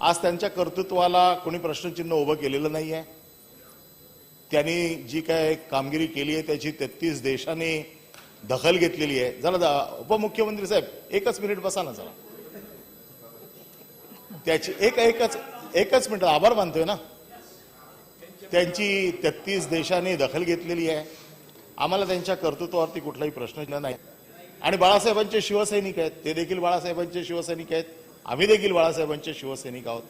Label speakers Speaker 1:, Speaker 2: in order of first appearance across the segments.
Speaker 1: आज त्यांच्या कर्तृत्वाला कोणी प्रश्नचिन्ह उभं केलेलं नाही आहे त्यांनी जी काय कामगिरी केली आहे त्याची तेहतीस देशाने दखल घेतलेली आहे. जरा उपमुख्यमंत्री साहेब एकच मिनिट बसा ना जरा. त्याची एक एकच एकच मिनिट आभार मानतोय ना. त्यांची तेहतीस देशाने दखल घेतलेली आहे. आम्हाला त्यांच्या कर्तृत्वावरती कुठलाही प्रश्न नाही. आणि बाळासाहेबांचे शिवसैनिक आहेत ते देखील बाळासाहेबांचे शिवसैनिक आहेत. आम्ही देखील बाळासाहेबांचे शिवसैनिक आहोत.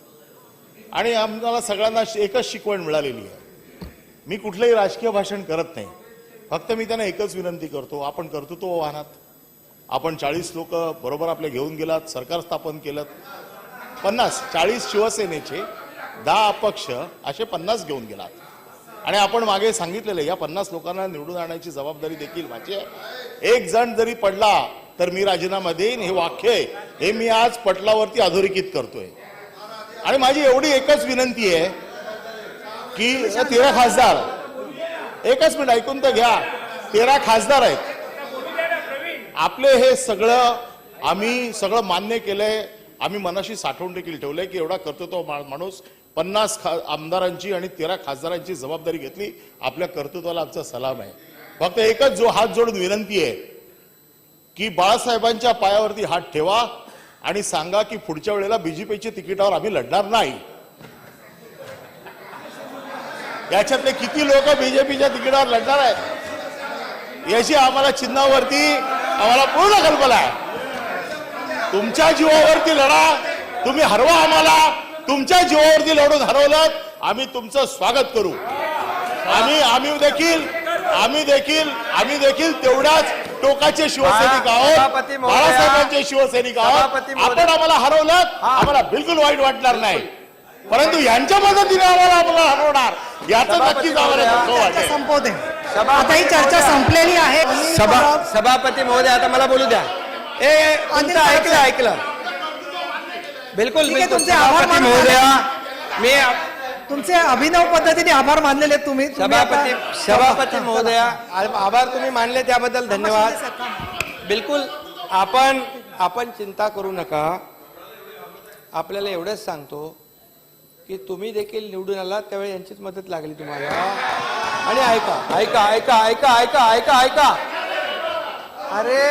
Speaker 1: आणि आम्हाला सगळ्यांना एकच शिकवण मिळालेली आहे. मी कुठलंही राजकीय भाषण करत नाही. फक्त मी त्यांना एकच विनंती करतो आपण कर्तृत्व वाहनात. आपण चाळीस लोक बरोबर आपले घेऊन गेलात सरकार स्थापन केलं पन्नास चाळीस शिवसेनेचे दहा अपक्ष असे पन्नास घेऊन गेलात. आणि आपण मागे सांगितलेलं या पन्नास लोकांना निवडून आणण्याची जबाबदारी देखील माझी आहे. एक जण जरी पडला तर मी राजीनामा देईन हे वाक्य आहे. हे मी आज पटलावरती अधोरेखित करतोय. आणि माझी एवढी एकच विनंती आहे की तेरा खासदार एकच मिनिट ऐकून तर घ्या तेरा खासदार आहेत. आपले हे सगळं आम्ही सगळं मान्य केलंय आम्ही मनाशी साठवून देखील ठेवलंय की एवढा करतो तो माणूस पन्नास खा आमदारांची आणि तेरा खासदारांची जबाबदारी घेतली. आपल्या कर्तृत्वाला आमचा सलाम आहे. फक्त एकच जो हात जोडून विनंती आहे की बाळासाहेबांच्या पायावरती हात ठेवा आणि सांगा की पुढच्या वेळेला बीजेपीच्या तिकिटावर आम्ही लढणार नाही. याच्यातले किती लोक बीजेपीच्या तिकिटावर लढणार आहेत? याची आम्हाला चिन्हावरती आम्हाला पूर्ण कल्पना आहे. तुमच्या जीवावरती लढा तुम्ही हरवा आम्हाला. तुमच्या जीवावरती लढून हरवलं आम्ही तुमचं स्वागत करू. आम्ही आम्ही देखील आम्ही देखील आम्ही देखील तेवढ्याच टोकाचे शिवसैनिक आहोत. बाळासाहेबांचे शिवसैनिक आहोत. आपण आम्हाला हरवलं आम्हाला बिलकुल वाईट वाटणार नाही. परंतु यांच्या मदतीने आम्हाला आम्हाला हरवणार याचं नक्कीच आम्हाला
Speaker 2: संपवते. आता ही चर्चा संपलेली आहे.
Speaker 3: सभा सभापती महोदय आता मला बोलू द्या. ए ऐकलं ऐकलं. बिलकुल
Speaker 2: ठीक आहे,
Speaker 3: बिलकुल.
Speaker 2: तुमचे आभार
Speaker 3: सभापती. महोदया मी
Speaker 2: तुमचे अभिनव पद्धतीने आभार मानलेले आहेत तुम्ही. तुम्ही
Speaker 3: सभापती सभापती महोदया आ- आभार तुम्ही मानले त्याबद्दल धन्यवाद. बिलकुल आपण आपण चिंता करू नका. आपल्याला एवढंच सांगतो की तुम्ही देखील निवडून आलात त्यावेळी यांचीच मदत लागली तुम्हाला. आणि ऐका ऐका ऐका ऐका ऐका ऐका ऐका. अरे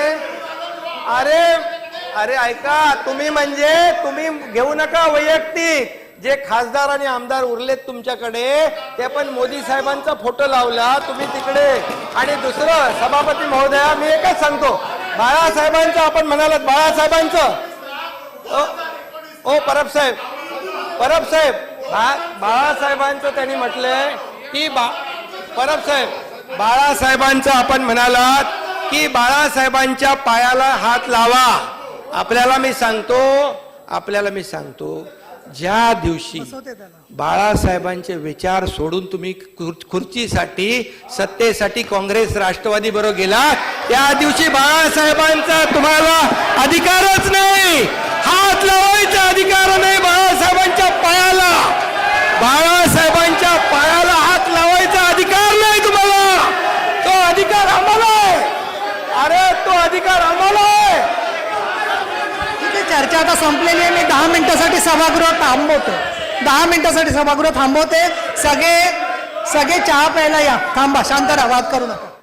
Speaker 3: अरे अरे ऐका तुम्ही म्हणजे तुम्ही घेऊ नका वैयक्तिक. जे खासदार आणि आमदार उरलेत तुमच्याकडे ते पण मोदी साहेबांचा फोटो लावला तुम्ही तिकडे. आणि दुसरं सभापती महोदया मी एकच सांगतो बाळासाहेबांचं आपण म्हणालात बाळासाहेबांचं. ओ- परब साहेब परब साहेब बा- बाळासाहेबांचं त्यांनी म्हटलंय की बा परब साहेब बाळासाहेबांचं आपण म्हणालात की बाळासाहेबांच्या पायाला हात लावा. आपल्याला मी सांगतो आपल्याला मी सांगतो ज्या दिवशी. बाळासाहेबांचे विचार सोडून तुम्ही खुर- खुर्चीसाठी सत्तेसाठी काँग्रेस राष्ट्रवादी बरोबर गेला त्या दिवशी बाळासाहेबांचा तुम्हाला अधिकारच नाही. हात लावायचा अधिकार नाही बाळासाहेबांच्या पायाला. बाळासाहेबांच्या पायाला हात लावायचा अधिकार नाही तुम्हाला. तो अधिकार आम्हाला आहे. अरे तो अधिकार आम्हाला
Speaker 2: आहे. चर्चा आता संपलेली आहे. मी दहा मिनिटासाठी सभागृह थांबवतो. दहा मिनिटासाठी सभागृह थांबवते. सगळे सगळे चहा प्यायला या. थांबा. शांत राहा. वाद करू नका.